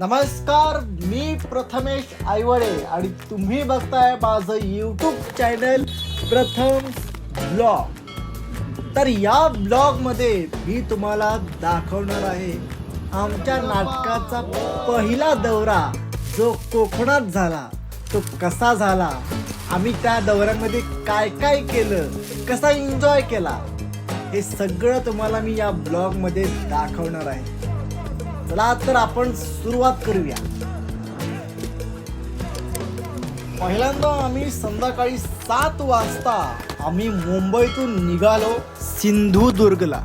नमस्कार मी प्रथमेश आईवडे आणि तुम्ही बघताय माझं यूट्यूब चॅनल प्रथम ब्लॉग तर या ब्लॉगमध्ये मी तुम्हाला दाखवणार आहे आमच्या नाटकाचा पहिला दौरा जो कोकणात झाला तो कसा झाला आम्ही त्या दौऱ्यामध्ये काय काय केलं कसा एन्जॉय केला हे सगळं तुम्हाला मी या ब्लॉगमध्ये दाखवणार आहे. चला तर आपण सुरुवात करूया. पहिल्यांदा आम्ही संध्याकाळी सात वाजता आम्ही मुंबईतून निघालो सिंधुदुर्गला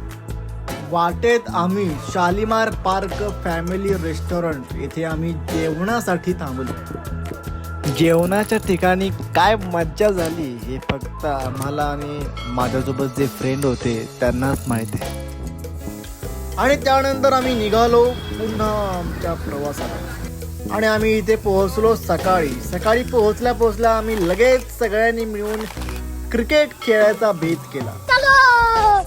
वाटेत आम्ही शालिमार पार्क फॅमिली रेस्टॉरंट येथे आम्ही जेवणासाठी थांबलो. जेवणाच्या ठिकाणी काय मज्जा झाली हे फक्त आम्हाला आणि माझ्यासोबत जे फ्रेंड होते त्यांनाच माहिती आहे. आणि त्यानंतर आम्ही निघालो पुन्हा आमच्या प्रवासाला. आणि आम्ही इथे पोहोचलो सकाळी. सकाळी पोहोचल्या पोहोचल्या आम्ही लगेच सगळ्यांनी मिळून क्रिकेट खेळायचा बेत केला.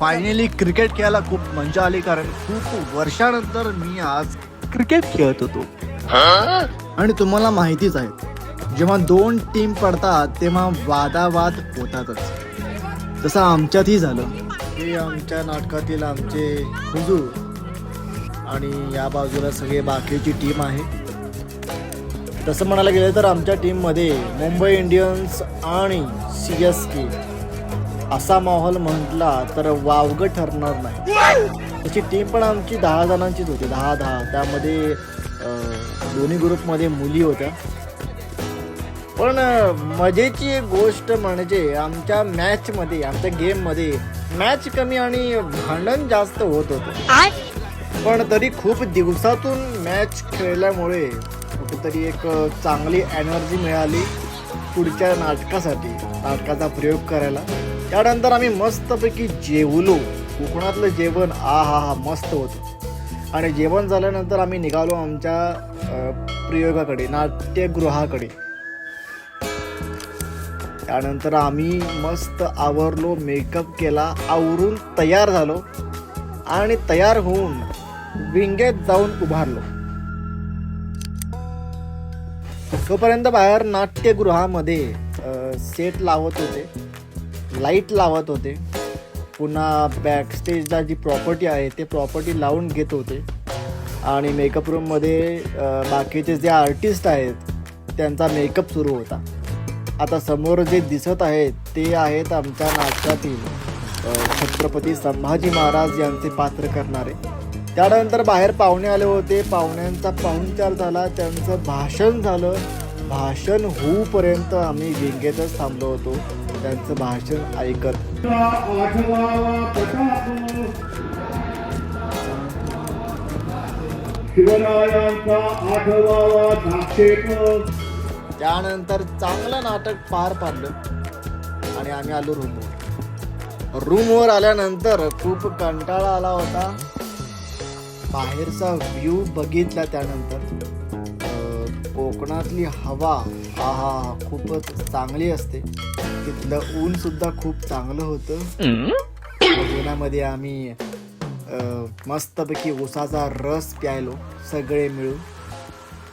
फायनली क्रिकेट खेळायला खूप मजा आली कारण खूप वर्षानंतर मी आज क्रिकेट खेळत होतो. आणि तुम्हाला माहितीच आहे जेव्हा दोन टीम पडतात तेव्हा वादावाद होतातच. तसं आमच्यातही झालं. हे आमच्या नाटकातील आमचे हुजूर आणि या बाजूला सगळे बाकीची टीम आहे. तसं म्हणायला गेलं तर आमच्या टीममध्ये मुंबई इंडियन्स आणि सी एस के असा माहोल म्हटला तर वावग ठरणार नाही. तशी टीम पण आमची दहा जणांचीच होती दहा दहा. त्यामध्ये दोन्ही ग्रुपमध्ये मुली होत्या. पण मजेची एक गोष्ट म्हणजे आमच्या मॅचमध्ये आमच्या गेममध्ये मॅच कमी आणि भांडण जास्त होत होतं. पण तरी खूप दिवसातून मॅच खेळल्यामुळे कुठेतरी एक चांगली एनर्जी मिळाली पुढच्या नाटकासाठी नाटकाचा प्रयोग करायला. त्यानंतर आम्ही मस्तपैकी जेवलो. कोकणातलं जेवण आ हा हा मस्त होतं. आणि जेवण झाल्यानंतर आम्ही निघालो आमच्या प्रयोगाकडे नाट्यगृहाकडे. त्यानंतर आम्ही मस्त आवरलो मेकअप केला आवरून तयार झालो आणि तयार होऊन विंगेत जाऊन उभारलो. तोपर्यंत बाहेर नाट्यगृहामध्ये सेट लावत होते लाइट लावत होते. पुन्हा बॅक स्टेजला जी प्रॉपर्टी आहे ते प्रॉपर्टी लावून घेत होते. आणि मेकअप रूममध्ये बाकीचे जे आर्टिस्ट आहेत त्यांचा मेकअप सुरू होता. आता समोर जे दिसत आहेत ते आहेत आमच्या नाटकातील छत्रपती संभाजी महाराज यांचे पात्र करणारे. त्यानंतर बाहेर पाहुणे आले होते. पाहुण्यांचा पाहुणचार झाला. त्यांचं भाषण झालं. भाषण होऊपर्यंत आम्ही विंगेतच थांबलो होतो. त्यांचं भाषण ऐकत. शिवरायांचा आठवावा त्यानंतर चांगलं नाटक पार पाडलं आणि आम्ही आलो रूमवर रूमवर आल्यानंतर खूप कंटाळा आला होता. बाहेरचा व्ह्यू बघितला त्यानंतर. कोकणातली हवा हा हा खूपच चांगली असते. तिथलं ऊन सुद्धा खूप चांगलं होतं. उन्हामध्ये आम्ही मस्तपैकी उसाचा रस प्यायलो सगळे मिळून.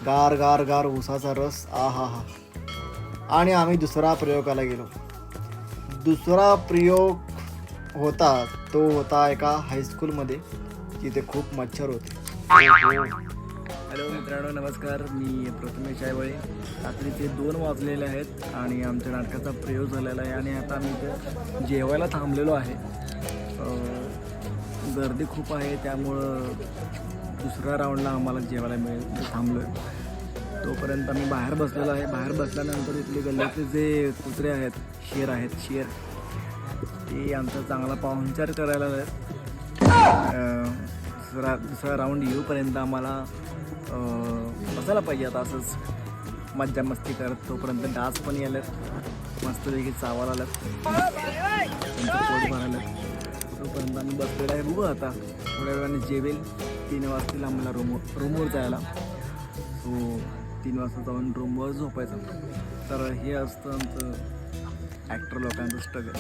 गार गार गार उसाचा रस आ हा हा आणि आम्ही दुसरा प्रयोगाला गेलो. दुसरा प्रयोग होता तो होता एका हायस्कूलमध्ये तिथे खूप मच्छर होते. हॅलो मित्रांनो नमस्कार. मी प्रथमेश आयवळे. रात्रीचे दोन वाजलेले आहेत आणि आमच्या नाटकाचा प्रयोग झालेला आहे आणि आता आम्ही इथे जेवायला थांबलेलो आहे. गर्दी खूप आहे त्यामुळं दुसऱ्या राऊंडला आम्हाला जेवायला मिळेल. इथे थांबलो आहे तोपर्यंत आम्ही बाहेर बसलेलो आहे. बाहेर बसल्यानंतर इथले गल्ल्यातले जे कुत्रे आहेत शेर आहेत शेर ते आमचा चांगला पाहुणचार करायला आहेत दुसरा दुसरा राऊंड येऊपर्यंत आम्हाला बसायला पाहिजे. आता असंच मज्जा मस्ती करत तोपर्यंत डास पण यायलात. मस्तपैकी चावायला आलं पोट भरायला तोपर्यंत आम्ही बसलेलो आहे. बघू आता थोड्या वेळाने जेवेल. तीन वाजतील आम्हाला रूम रूमवर जायला. सो तीन वाजता जाऊन रूमवर झोपायचं. तर हे असतं आमचं ॲक्टर लोकांचं स्ट्रगल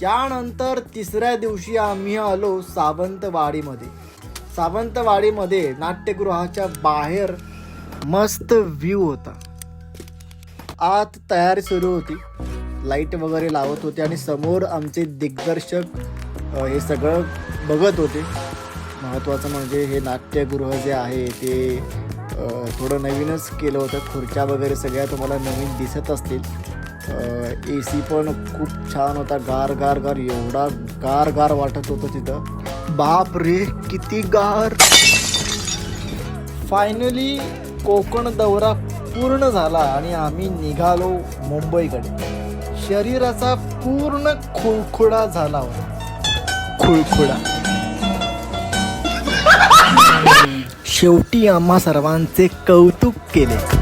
त्यानंतर तिसऱ्या दिवशी आम्ही आलो सावंतवाडीमध्ये. सावंतवाडीमध्ये नाट्यगृहाच्या बाहेर मस्त व्ह्यू होता. आत तयारी सुरू होती. लाइट वगैरे लावत होते आणि समोर आमचे दिग्दर्शक हे सगळं बघत होते. महत्त्वाचं म्हणजे हे नाट्यगृह जे आहे ते थोडं नवीनच केलं होतं. खुर्च्या वगैरे सगळ्या तुम्हाला नवीन दिसत असतील. ए सी पण खूप छान होता. गार गार गार. एवढा गार गार वाटत होतं तिथं. बाप रे किती गार! फायनली कोकण दौरा पूर्ण झाला आणि आम्ही निघालो मुंबईकडे. शरीराचा पूर्ण खुळखुडा झाला होता. खुळखुडा शेवटी आम्हा सर्वांचे कौतुक केले.